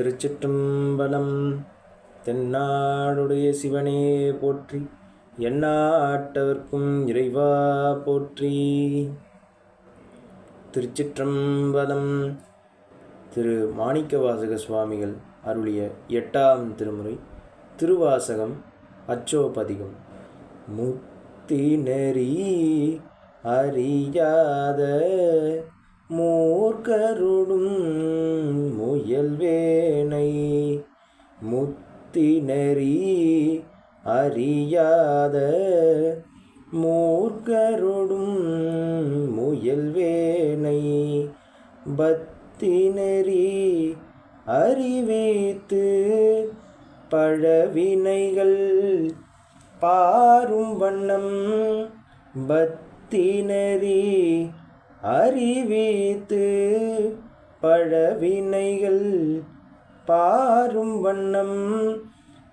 திருச்சிற்றம்பலம் தென்னாடுடைய சிவனே போற்றி எண்ணாட்டவர்க்கும் இறைவா போற்றி. திருச்சிற்றம்பலம் திரு மாணிக்கவாசக சுவாமிகள் அருளிய எட்டாம் திருமுறை திருவாசகம் அச்சோபதிகம். முத்தி நெறி அறியாத மூர்க்கருடும் முயல்வேனை முத்தி நெறி அறியாத மூர்க்கருடும் முயல்வேனை பக்தி நெறி அறிவித்து பழவினைகள் பாரும் வண்ணம் பக்தி நெறி அறிவித்து பழவினைகள் பாரும் வண்ணம்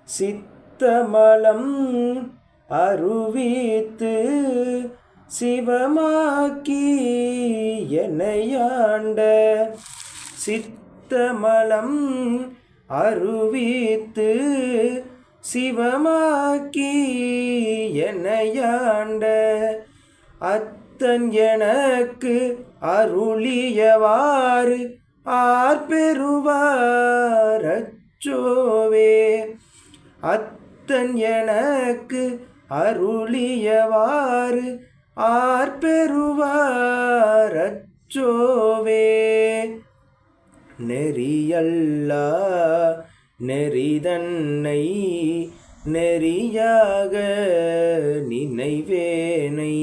சித்தமலம் அருவித்து சிவமாக்கி என்னையாண்ட சித்தமலம் அருவித்து சிவமாக்கி என்னையாண்ட அத்தன் எனக்கு அருளியவாறு ஆர்பெறுவார் அச்சோவே. அத்தன் எனக்கு அருளியவாறு ஆர்பெறுவார் அச்சோவே. நெறியல்லா நெறிதன்னை நெறியாக நினைவேனை.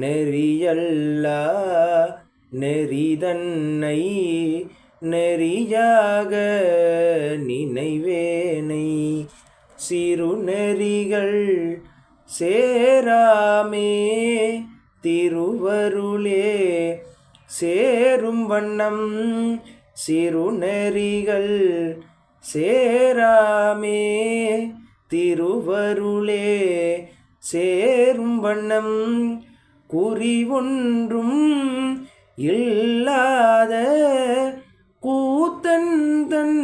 நெறியல்லா நெறிதன்னை நெறியாக நினைவேனை. சிறு நெறிகள் சேராமே திருவருளே சேரும் வண்ணம். சிறு நெறிகள் சேராமே திருவருளே சேரும் வண்ணம். குறி ஒன்றும் இல்லாத கூத்தன் தன்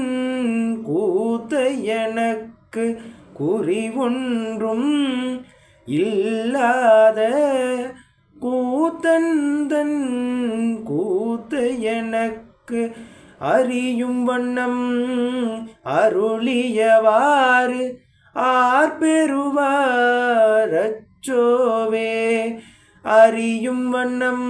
கூத்த எனக்கு குறி ஒன்றும் இல்லாத கூத்தன் தன் கூத்த எனக்கு அறியும் வண்ணம் அருளியவாறு ஆர்பெறுவார் அச்சோவே அறியும் வண்ணம்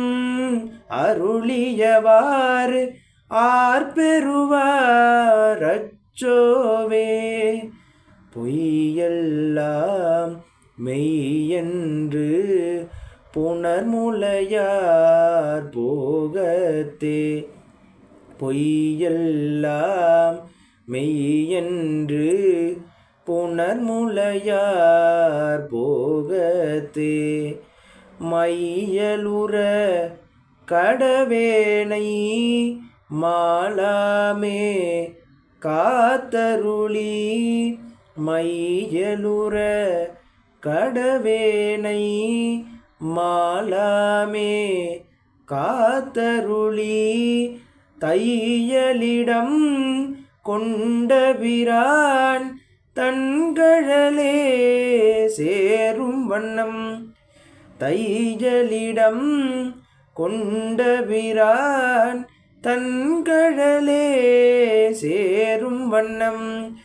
அருளியவாறு ஆர்பெறுவார் அச்சோவே பொய்யெல்லாம் மெய்யென்று புனர்முலையார் போகத்தே. பொய்யெல்லாம் மெய்யென்று புனர்முலையார் போகத்தே. மையலுற கடவேனை மாலாமே காத்தருளி மையலுற கடவேனை மாலாமே காத்தருளி தையலிடம் கொண்டபிரான் தன்கழலே சேரும் வண்ணம் தையலிடம் கொண்டபிரான் தன்கழலே சேரும் வண்ணம்.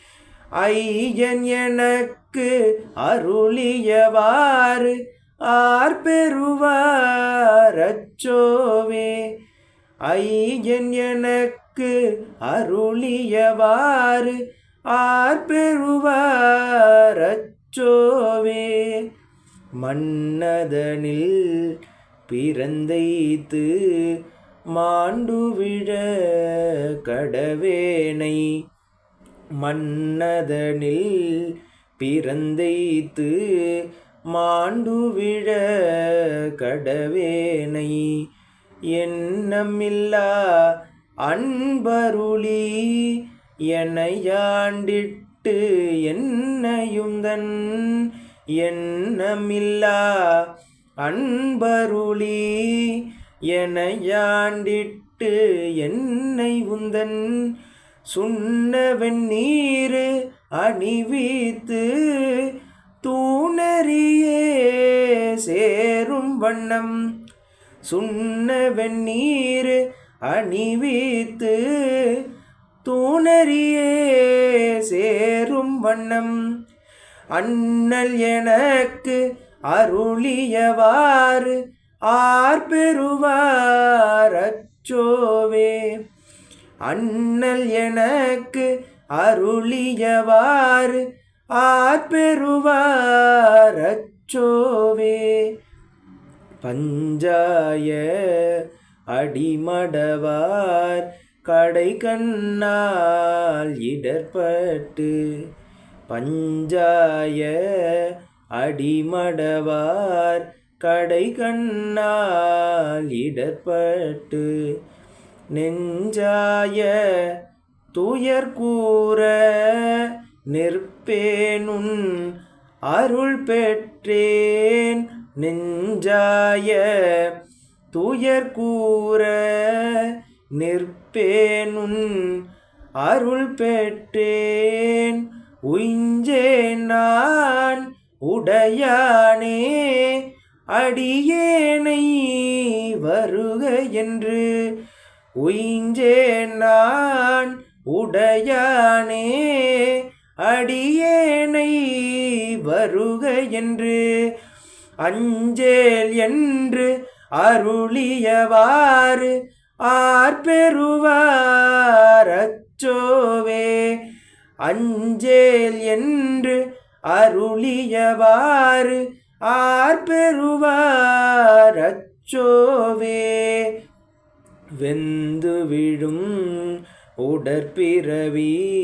ஐயன் எனக்கு அருளியவாறு ஆர்பெறுவார் அச்சோவே. ஐயன் எனக்கு அருளியவாறு ஆர்பெறுவார் அச்சோவே. மன்னதனில் பிறந்தைத்து மாண்டுவிழ கடவேனை. மன்னதனில் பிறந்தைத்து மாண்டுவிழ கடவேனை. எண்ணமில்லா அன்பருளி எனையாண்டிட்டு என்னையுந்தன். எண்ணமில்லா அன்பருளி எனையாண்டிட்டு என்னை உந்தன். சுண்ண வெந்நீரு அணிவித்து தூணறியே சேரும் வண்ணம். சுண்ண வெந்நீரு அணிவித்து தூணறியே சேரும் வண்ணம். அண்ணல் எனக்கு அருளியவாறு ஆர் பெறுவார் அச்சோவே அண்ணல் எனக்கு அருளியவாறு ஆர் பெறுவார் அச்சோவே பஞ்சாய அடிமடவார் கடை கண்ணால் இடர்பட்டு பஞ்சாய அடிமடவார் கடை கண்ணால் இடர்பட்டு நெஞ்சாய துயர் கூற நிற்பேனுன் அருள் பெற்றேன் நெஞ்சாய துயர் கூற நிற்பேனுன் அருள் பெற்றேன் உய்ஞ்சேன் நான் உடையானே அடியேனை வருக என்று. உயிஞ்சேன் நான் உடையானே அடியேனை வருக என்று. அஞ்சேல் என்று அருளியவாறு ஆர் அச்சோவே அஞ்சேல் என்று அருளியவாறு ஆர் பெறுவார் அச்சோவே வெந்து விழும் உடற்பிறவி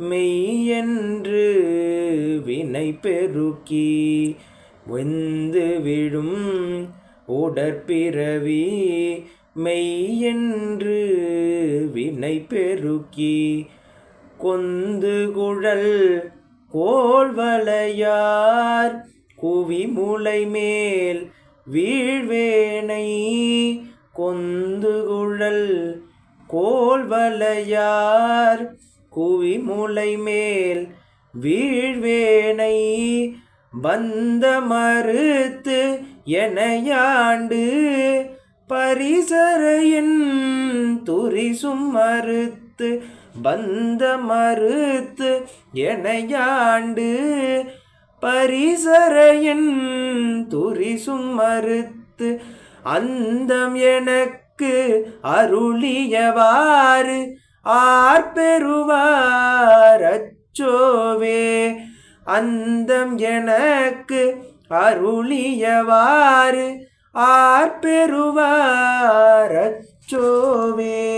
மெய்யென்று வினை பெருக்கி. வெந்து விழும் உடற்பிறவி மெய்யென்று வினை பெருக்கி. கொந்து குழல் கோல்வளையார் குவி முளை மேல் வீழ்வேனை கொந்து குழல் கோல்வளையார் குவி முளை மேல் வீழ்வேனை பந்த மறுத்து எனையாண்டு பரிசரையின் துரிசும் மறுத்து வந்த மறுத்து எனையாண்டு பரிசரையின் துரிசும் மறுத்து அந்தம் எனக்கு அருளியவாறு ஆர்பெறுவார் அச்சோவே. அந்தம் எனக்கு அருளியவாறு ஆர்பெறுவார் அச்சோவே.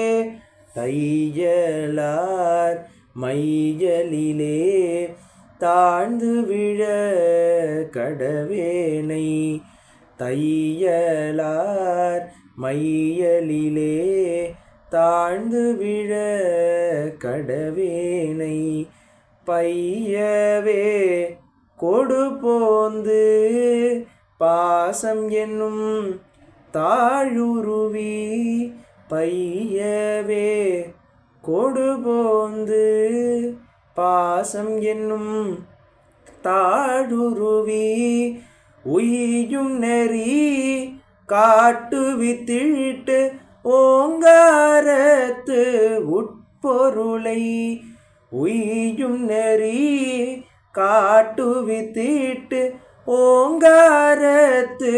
தையலார் மையலிலே தாழ்ந்து விழ கடவேனை. தையலார் மையலிலே தாழ்ந்து விழ கடவேனை. பையவே கொடு போந்து பாசம் என்னும் தாழுருவி பையவே கொடுபோந்து பாசம் என்னும் தாழுருவி உய்யும் நெறி காட்டு வித்திட்டு ஓங்காரத்து உட்பொருளை உய்யும் நெறி காட்டு வித்திட்டு ஓங்காரத்து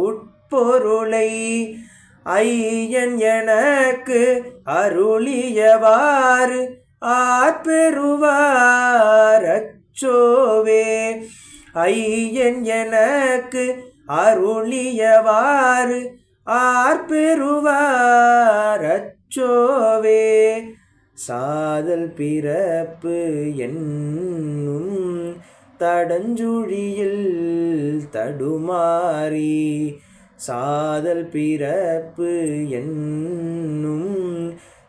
உட்பொருளை ஐயன் எனக்கு அருளியவாறு ஆற்பெறுவார் அச்சோவே ஐயன் எனக்கு அருளியவாறு ஆற்பெறுவார் அச்சோவே சாதல் பிறப்பு என்னும் தடஞ்சுழியில் தடுமாறி சாதல் பிறப்பு என்னும்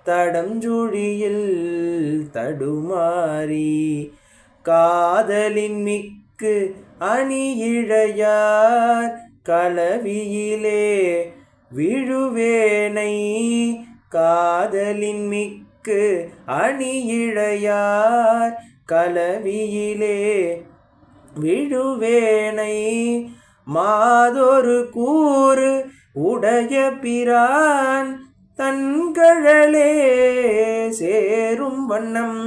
தடஞ்சுழியில் தடுமாறி காதலின் மிக்கு அணியிழையார் கலவியிலே விழுவேனை காதலின் மிக்கு அணியிழையார் கலவியிலே விழுவேனை மாதொரு கூறு உடைய பிரான் தன்கழலே சேரும் வண்ணம்.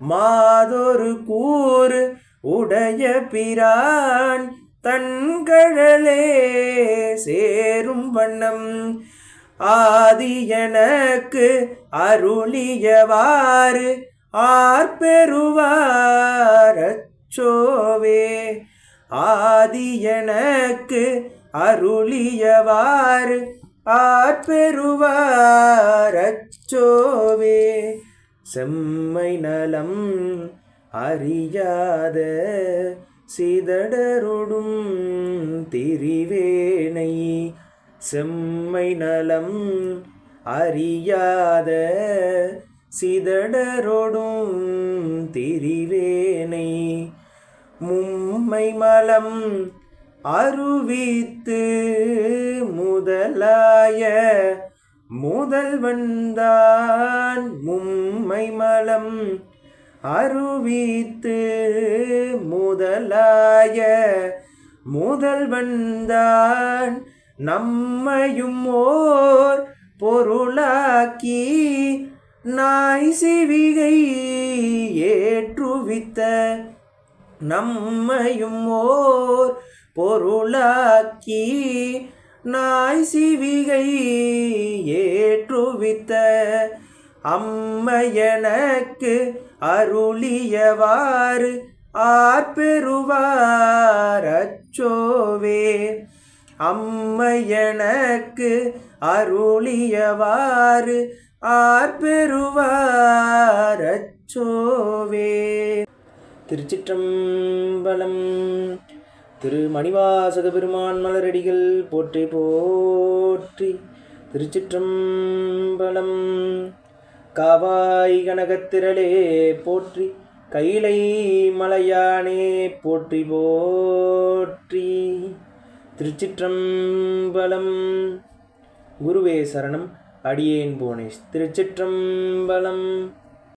மாதொரு கூறு உடைய பிரான் தன்கழலே சேரும் வண்ணம். ஆதி எனக்கு அருளியவாறு ஆர்பெருவாரச்சோவே ஆதி எனக்கு அருளியவாறு ஆர்பெருவாரச்சோவே செம்மை நலம் அறியாத சிதடருடும் திரிவேனை செம்மை நலம் அறியாத சிதடரொடும் திரிவேனை மும்மை மலம் அருவித்து முதலாய முதல்வன்தான் மும்மை மலம் அருவித்து முதலாய முதல்வன்தான் நம்மையும் ஓர் பொருளாக்கி நாய் சிவிகை ஏற்றுவித்த நம்மையும் ஓர் பொருளாக்கி நாய் சிவிகை ஏற்றுவித்த அம்மையனக்கு அருளியவாறு ஆர்பெருவார் அச்சோவே. அம்மையனக்கு அருளியவாறு ஆர்பெருவார் அச்சோவே. திருச்சிற்றம்பலம். திரு மணிவாசக பெருமான் மலரடிகள் போற்றி போற்றி திருச்சிற்றம்பலம். காவாய் கனகத்திரளே போற்றி கைலை மலையானே போற்றி போற்றி திருச்சிற்றம்பலம். குருவே சரணம் அடியேன் போனேஷ் திருச்சிற்றம்பலம்.